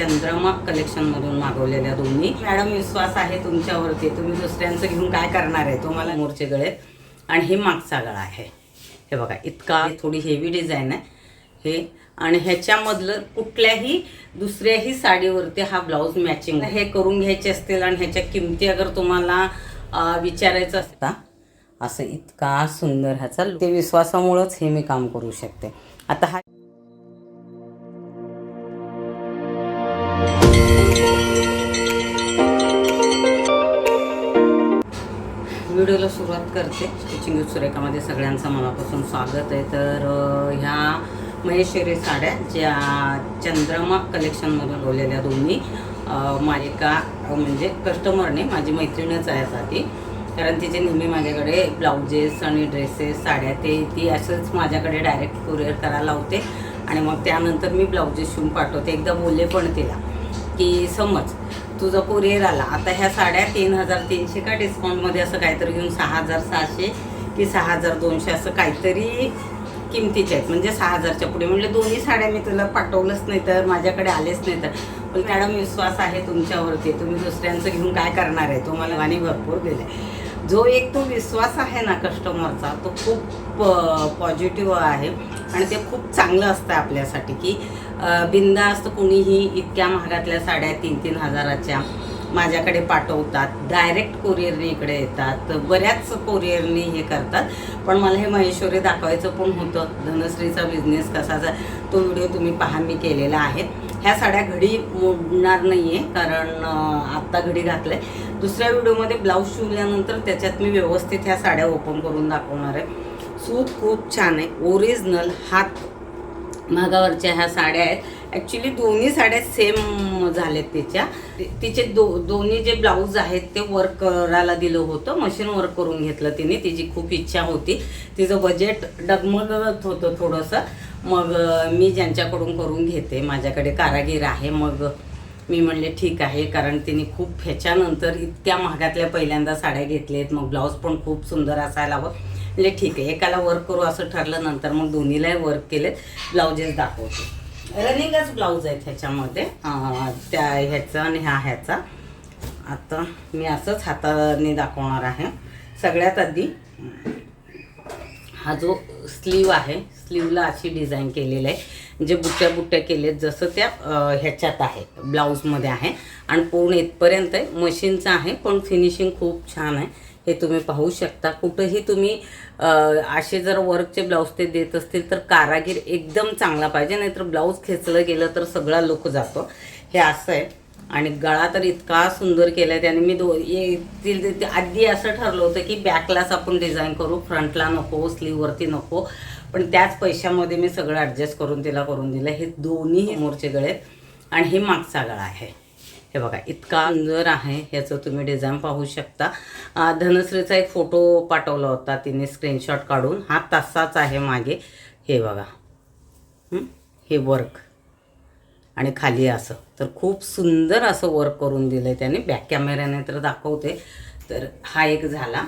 चंद्रमा कलेक्शनमधून मागवलेल्या दोन्ही. मॅडम विश्वास आहे तुमच्यावरती. तुम्ही दुसऱ्यांचं घेऊन काय करणार आहे? तुम्हाला मोरचे गळे. आणि हे मागचा गळा आहे. हे बघा इतका थोडी हेवी डिझाईन आहे. हे आणि ह्याच्यामधलं कुठल्याही दुसऱ्याही साडीवरती हा ब्लाऊज मॅचिंग हे करून घ्यायचे असतील आणि ह्याच्या किमती अगर तुम्हाला विचारायचं असता असं इतका सुंदर ह्याचा ते विश्वासामुळंच हे मी काम करू शकते. आता हा व्हिडिओला सुरुवात करते. स्टिचिंग विथ सुरेखामध्ये सगळ्यांचं मनापासून स्वागत आहे. तर ह्या महेश्वरी साड्या ज्या चंद्रमा कलेक्शनमधून बोललेल्या दोन्ही मालिका म्हणजे कस्टमरने माझी मैत्रिणीच आहे साठी कारण तिचे नेहमी माझ्याकडे ब्लाउजेस आणि ड्रेसेस साड्या ते ती असंच माझ्याकडे डायरेक्ट कुरिअर करायला लावते. आणि मग त्यानंतर मी ब्लाउजेस शिवून पाठवते. एकदा बोलले पण तिला की समज तुझा कुरिअर आला आता ह्या साड्या तीन हजार तीनशे का डिस्काउंटमध्ये असं काहीतरी घेऊन सहा हजार सहाशे की सहा हजार दोनशे असं काहीतरी किमतीचे आहेत. म्हणजे सहा हजारच्या पुढे. म्हणजे दोन्ही साड्या मी तुला पाठवलंच नाही तर माझ्याकडे आलेच नाही तर. पण मॅडम विश्वास आहे तुमच्यावरती. तुम्ही दुसऱ्यांचं घेऊन काय करणार आहे? तुम्हाला आणि भरपूर दिले. जो एक तो विश्वास आहे ना कस्टमरचा तो खूप पॉझिटिव्ह आहे. आणि ते खूप चांगलं असतं आपल्यासाठी की बिंदास्त बिनधास्त कुणीही इतक्या महागातल्या साड्या तीन तीन हजाराच्या माझ्याकडे पाठवतात. डायरेक्ट कोरिअरने इकडे येतात. बऱ्याच कोरिअरने हे करतात. पण मला हे महेश्वरी दाखवायचं पण होतं. धनश्रीचा बिझनेस कसाचा तो व्हिडिओ तुम्ही पहा मी केलेला आहे. ह्या साड्या घडी मोडणार नाही आहे कारण आत्ता घडी घातलं आहे दुसऱ्या व्हिडिओमध्ये ब्लाऊज शिवल्यानंतर त्याच्यात मी व्यवस्थित ह्या साड्या ओपन करून दाखवणार आहे. सूत खूप छान आहे. ओरिजिनल हात मागावरच्या ह्या साड्या आहेत. ॲक्च्युली दोन्ही साड्या सेम झाल्यात तिच्या. तिचे दो दोन्ही जे ब्लाऊज आहेत ते वर्क करायला दिलं होतं. मशीन वर्क करून घेतलं तिने. तिची खूप इच्छा होती. तिचं बजेट डगमगत होतं थोडंसं. मग मी ज्यांच्याकडून करून घेते माझ्याकडे कारागीर आहे मग मी म्हणले ठीक आहे कारण तिने खूप ह्याच्यानंतर इतक्या महागातल्या पहिल्यांदा साड्या घेतल्या आहेत मग ब्लाऊज पण खूप सुंदर असायला हवं. म्हणजे ठीक आहे एकाला वर्क करू असं ठरलं नंतर मग दोन्हीलाही वर्क केलेत ब्लाउजेस दाखवते. रनिंगच ब्लाऊज आहेत ह्याच्यामध्ये त्या ह्याचा आणि ह्या ह्याचा. आता मी असंच हाताने दाखवणार आहे. सगळ्यात आधी हा जो स्लीव आहे स्लीवला अशी डिझाईन केलेली आहे. जे बुट्ट्या बुट्ट्या केलेत जसं त्या ह्याच्यात आहे ब्लाऊजमध्ये आहे. आणि पूर्ण इथपर्यंत आहे मशीनचं आहे पण फिनिशिंग खूप छान आहे. हे तुम्ही पाहू शकता. कुठंही तुम्ही असे जर वर्कचे ब्लाऊज ते देत असतील तर कारागीर एकदम चांगला पाहिजे. नाहीतर ब्लाऊज खेचलं गेलं तर सगळा लुक जातो. हे असं आहे. आणि गळा तर इतका सुंदर केला आहे त्याने. मी दो येतील ते- आधी असं ठरलं होतं की बॅकलाच आपण डिझाईन करू फ्रंटला नको स्लीववरती नको. पण त्याच पैशामध्ये मी सगळं ॲडजस्ट करून तिला करून दिलं. हे दोन्ही मोरचे गळे आहेत. आणि हे मागचा गळा आहे. हे बघा इतका सुंदर आहे ह्याचं तुम्ही डिझाईन पाहू शकता. धनश्रीचा एक फोटो पाठवला होता तिने स्क्रीनशॉट काढून. हा तसाच आहे मागे. हे बघा. हे? वर्क आणि खाली असं. तर खूप सुंदर असं वर्क करून दिलं आहे त्याने बॅक कॅमेऱ्याने तर दाखवते. तर हा एक झाला.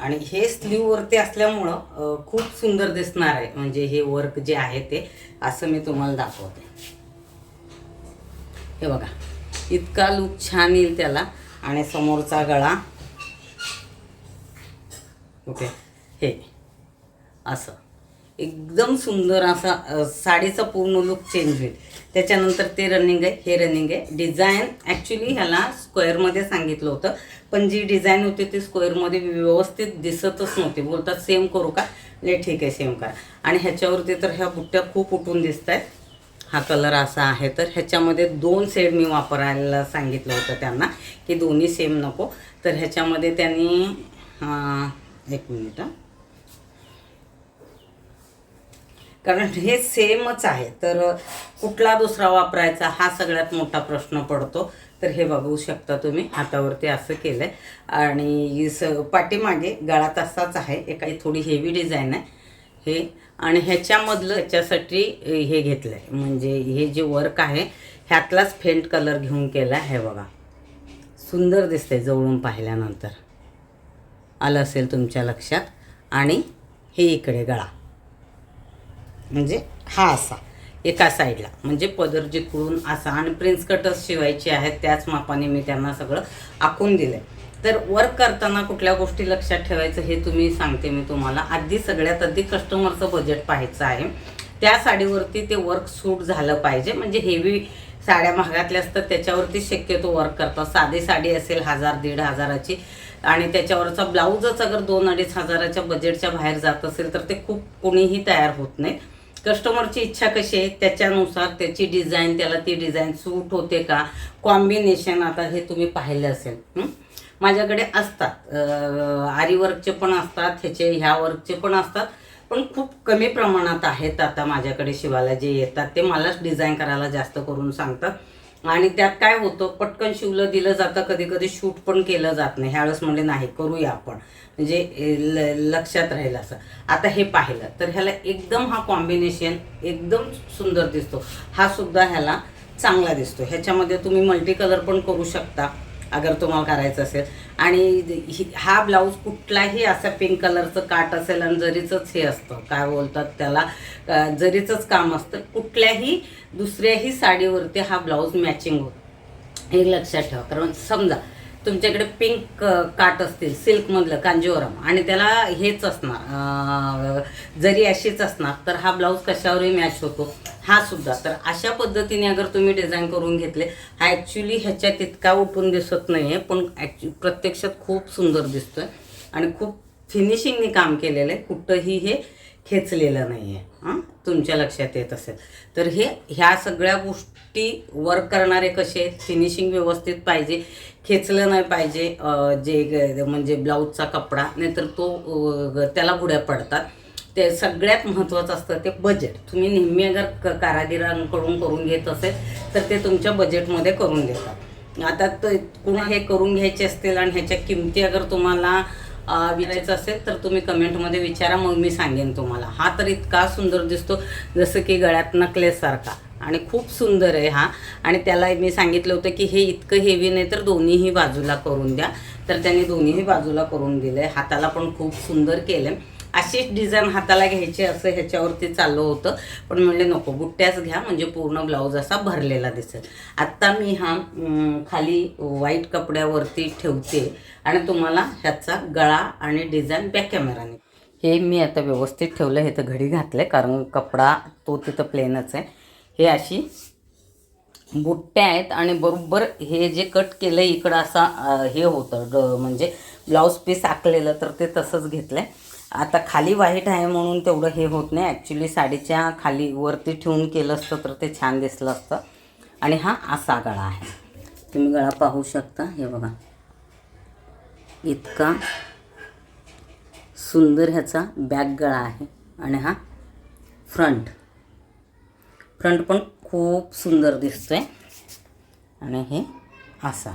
आणि हे स्लीववरती असल्यामुळं खूप सुंदर दिसणार आहे. म्हणजे हे वर्क जे आहे ते असं मी तुम्हाला दाखवते. हे बघा. इतका लुक छान येईल त्याला. आणि समोरचा गळा. ओके. हे. असं. एकदम सुंदर असा साडीचा पूर्ण लुक चेंज होईल. त्याच्यानंतर ते रनिंग आहे. हे रनिंग आहे. डिझाईन ॲक्च्युली ह्याला स्क्वेअरमध्ये सांगितलं होतं. पण जी डिझाईन होती ती स्क्वेअरमध्ये व्यवस्थित दिसतच नव्हती. बोलतात सेम करू का? नाही ठीक आहे सेम करा. आणि ह्याच्यावरती तर ह्या बुट्ट्या खूप उठून दिसत आहेत हा कलर असा आहे. तर ह्याच्यामध्ये दोन सेड मी वापरायला सांगितलं होतं त्यांना की दोन्ही सेम नको. तर ह्याच्यामध्ये त्यांनी एक मिनिट कारण हे सेमच आहे. तर कुठला दुसरा वापरायचा हा सगळ्यात मोठा प्रश्न पडतो. तर हे बघू शकता तुम्ही हातावरती असं केलं आहे आणि स पाठीमागे गळा तसाच आहे. एका थोडी हेवी डिझाईन आहे. हे आणि ह्याच्यामधलं ह्याच्यासाठी हे घेतलं आहे म्हणजे हे जे वर्क आहे ह्यातलाच फेंट कलर घेऊन केला आहे बघा. सुंदर दिसते जवळून पाहिल्यानंतर. आलं असेल तुमच्या लक्षात? आणि हे इकडे गळा. म्हणजे हा असा एका साईडला म्हणजे पदर जिकडून असा आणि प्रिन्स कटर्स शिवायचे आहेत त्याच मापाने मी त्यांना सगळं आखून दिलं आहे तर वर्क करताना कुठल्या गोष्टी लक्षात ठेवायचं हे तुम्ही सांगते मी तुम्हाला. आधी सगळ्यात आधी कस्टमरचं बजेट पाहायचं आहे. त्या साडीवरती ते वर्क सूट झालं पाहिजे. म्हणजे हेवी साड्या महागातल्या असतात त्याच्यावरती शक्यतो वर्क करतात. साधी साडी असेल हजार दीड हजाराची आणि त्याच्यावरचा ब्लाऊजच अगर दोन अडीच हजाराच्या बजेटच्या बाहेर जात असेल तर ते खूप कोणीही तयार होत नाही. कस्टमरची इच्छा कशी आहे? त्याच्यानुसार त्याची डिझाईन त्याला ती डिझाईन सूट होते का? कॉम्बिनेशन आता हे तुम्ही पाहिलं असेल. माझ्याकडे असतात. आरी वर्कचे पण असतात ह्याचे ह्या वर्कचे पण असतात. पण खूप कमी प्रमाणात आहेत आता माझ्याकडे शिवायला जे येतात. ते मलाच डिझाईन करायला जास्त करून सांगतात. आणि त्यात काय होतं पटकन शिवलं दिलं जातं. कधी कधी शूट पण केलं जात नाही. ह्यावेळेस म्हणजे नाही करूया आपण. म्हणजे ल लक्षात राहील असं. आता हे पाहिलं तर ह्याला एकदम हा कॉम्बिनेशन एकदम सुंदर दिसतो. हा सुद्धा ह्याला चांगला दिसतो. ह्याच्यामध्ये तुम्ही मल्टी कलर पण करू शकता. अगर तुम्हाला करायचं असेल. आणि हा ब्लाऊज कुठलाही असं पिंक कलरचं काट असेल आणि जरीचंच हे असतं काय बोलतात त्याला जरीचंच काम असतं कुठल्याही दुसऱ्याही साडीवरती हा ब्लाऊज मॅचिंग होतो. हे लक्षात ठेवा. कारण समजा तुमच्याकडे पिंक काट असतील सिल्कमधलं कांजीवरम आणि त्याला हेच असणार जरी अशीच असणार तर हा ब्लाऊज कशावरही मॅच होतो. हा सुद्धा. तर अशा पद्धतीने अगर तुम्ही डिझाईन करून घेतले हा ॲक्च्युली ह्याच्यात इतका उठून दिसत नाही आहे पण ॲक्च्यु प्रत्यक्षात खूप सुंदर दिसतो आहे आणि खूप फिनिशिंगने काम केलेलं आहे. कुठंही हे खेचलेलं नाही आहे हां? तुमच्या लक्षात येत असेल. तर हे ह्या सगळ्या गोष्टी वर्क करणारे कसे? फिनिशिंग व्यवस्थित पाहिजे खेचलं नाही पाहिजे जे म्हणजे ब्लाऊजचा कपडा नाहीतर तो त्याला गुड्या पडतात. ते सगळ्यात महत्त्वाचं असतं ते बजेट तुम्ही नेहमी अगर क कारागिरांकडून करून घेत असेल तर ते तुमच्या बजेटमध्ये करून देतात. आता तर कुणा हे करून घ्यायचे असतील आणि ह्याच्या किमती अगर तुम्हाला विचारायचं असेल तर तुम्ही कमेंटमध्ये विचारा मग मी सांगेन तुम्हाला. हा तर इतका सुंदर दिसतो जसं की गळ्यात नकलेससारखा आणि खूप सुंदर आहे हा. आणि त्याला मी सांगितलं होतं की हे इतकं हेवी नाही तर दोन्हीही बाजूला करून द्या. तर त्याने दोन्हीही बाजूला करून दिलं आहे हाताला पण खूप सुंदर केलं आहे अशीच डिझाईन हाताला घ्यायची असं ह्याच्यावरती चाललं होतं. पण म्हणले नको बुट्ट्याच घ्या म्हणजे पूर्ण ब्लाऊज असा भरलेला दिसेल. आत्ता मी हा खाली व्हाईट कपड्यावरती ठेवते आणि तुम्हाला ह्याचा गळा आणि डिझाईन बॅक कॅमेराने हे मी आता व्यवस्थित ठेवलं हे तर घडी घातलं कारण कपडा तो तिथं प्लेनच आहे. हे अशी बुट्ट्या आहेत आणि बरोबर हे जे कट केलं इकडं असा हे होतं ड म्हणजे ब्लाऊज पीस आखलेलं तर ते तसंच घेतलं आहे आता खाली व्हाईट आहे म्हणून तेवढं हे होत नाही. ॲक्च्युली साडीच्या खाली वरती ठेवून केलं असतं तर ते छान दिसलं असतं. आणि हा असा गळा आहे. तुम्ही गळा पाहू शकता. हे बघा. इतका सुंदर ह्याचा बॅक गळा आहे. आणि हा फ्रंट. फ्रंट पण खूप सुंदर दिसतोय. आणि हे असा.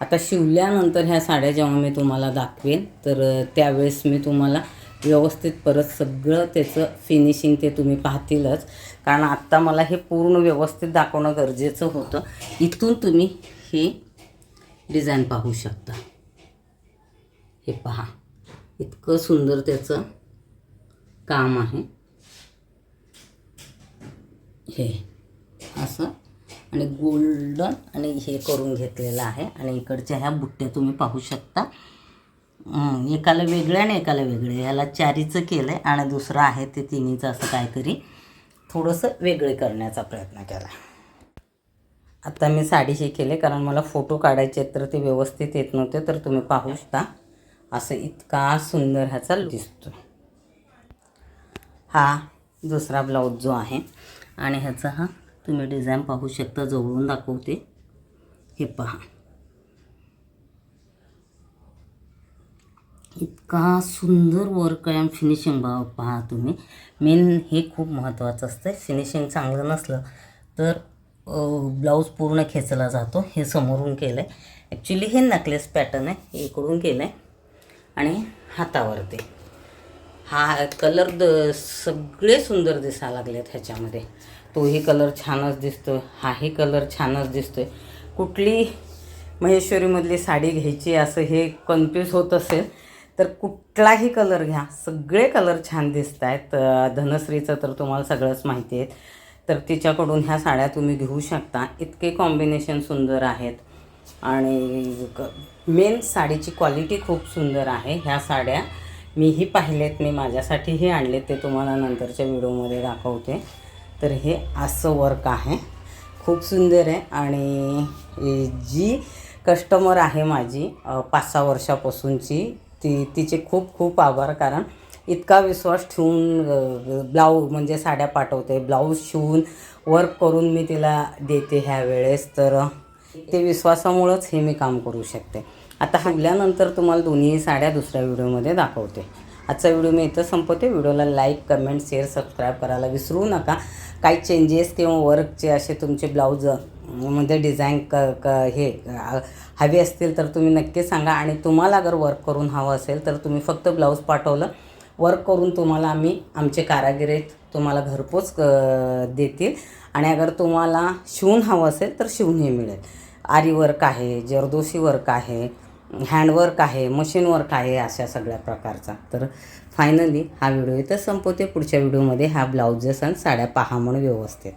आता शिवल्यानंतर ह्या साड्या जेव्हा मी तुम्हाला दाखवेन तर त्यावेळेस मी तुम्हाला व्यवस्थित परत सगळं त्याचं फिनिशिंग ते तुम्ही पाहतीलच. कारण आत्ता मला हे पूर्ण व्यवस्थित दाखवणं गरजेचं होतं. इथून तुम्ही हे डिझाईन पाहू शकता. हे पहा. इतकं सुंदर त्याचं काम आहे. हे. असं. आणि गोल्डन आणि हे करून घेतलेलं आहे. आणि इकडच्या ह्या बुट्ट्या तुम्ही पाहू शकता. एकाला वेगळं आणि एकाला वेगळे. ह्याला चारीचं केलं आहे आणि दुसरं आहे ते तिन्हीचं असं काहीतरी थोडंसं वेगळे करण्याचा प्रयत्न केला. आता मी साडीचे केले कारण मला फोटो काढायचे तर ते व्यवस्थित येत नव्हते तर तुम्ही पाहू शकता. असं इतका सुंदर ह्याचा दिसतो. हा दुसरा ब्लाऊज जो आहे आणि ह्याचा हा तुम्ही डिझाईन पाहू शकता जवळून दाखवते. हे पहा. इतका सुंदर वर्क आहे फिनिशिंग बा पहा तुम्ही. मेन हे खूप महत्त्वाचं असतं फिनिशिंग चांगलं नसलं तर ब्लाऊज पूर्ण खेचला जातो. हे समोरून केलं आहे ॲक्च्युली हे नकलेस पॅटर्न आहे. हे इकडून केलं आहे आणि हातावरती. हा कलर द सगळे सुंदर दिसायला लागलेत ह्याच्यामध्ये. तोही कलर छानच दिसतो हाही कलर छानच दिसतो आहे कुठली महेश्वरीमधली साडी घ्यायची असं हे कन्फ्यूज होत असेल तर कुठलाही कलर घ्या. सगळे कलर छान दिसत आहेत धनश्रीचं तर तुम्हाला सगळंच माहिती आहे. तर तिच्याकडून ह्या साड्या तुम्ही घेऊ शकता. इतके कॉम्बिनेशन सुंदर आहेत. आणि मेन साडीची क्वालिटी खूप सुंदर आहे. ह्या साड्या मीही पाहिलेत. मी माझ्यासाठीही आणलेत. ते तुम्हाला नंतरच्या व्हिडिओमध्ये दाखवते. तर हे असं वर्क आहे. खूप सुंदर आहे. आणि जी कस्टमर आहे माझी पाच सहा वर्षापासूनची ती तिचे खूप खूप आभार. कारण इतका विश्वास ठेवून ब्लाऊज म्हणजे साड्या पाठवते ब्लाऊज शिवून वर्क करून मी तिला देते ह्या वेळेस. तर ते विश्वासामुळंच हे मी काम करू शकते. आता हल्ल्यानंतर तुम्हाला दोन्ही साड्या दुसऱ्या व्हिडिओमध्ये दाखवते. आजचा व्हिडिओ मी इथं संपवते. व्हिडिओला लाईक कमेंट शेअर सबस्क्राईब करायला विसरू नका. काही चेंजेस किंवा वर्कचे असे तुमचे ब्लाऊज मध्ये डिझाईन क क हे हवी असतील तर तुम्ही नक्की सांगा. आणि तुम्हाला अगर वर्क करून हवं असेल तर तुम्ही फक्त ब्लाऊज पाठवलं. वर्क करून तुम्हाला आम्ही आमचे कारागिरीत तुम्हाला घरपोच क देतील. आणि अगर तुम्हाला शिवून हवं असेल तर शिवूनही मिळेल. आरी वर्क आहे जरदोशी वर्क आहे हँडवर्क आहे मशीन वर्क आहे अशा सगळ्या प्रकारचा. तर फायनली हा व्हिडिओ इथं संपवते. पुढच्या व्हिडिओमध्ये हा ब्लाउजेस आणि साड्या पहा म्हणून व्यवस्थित.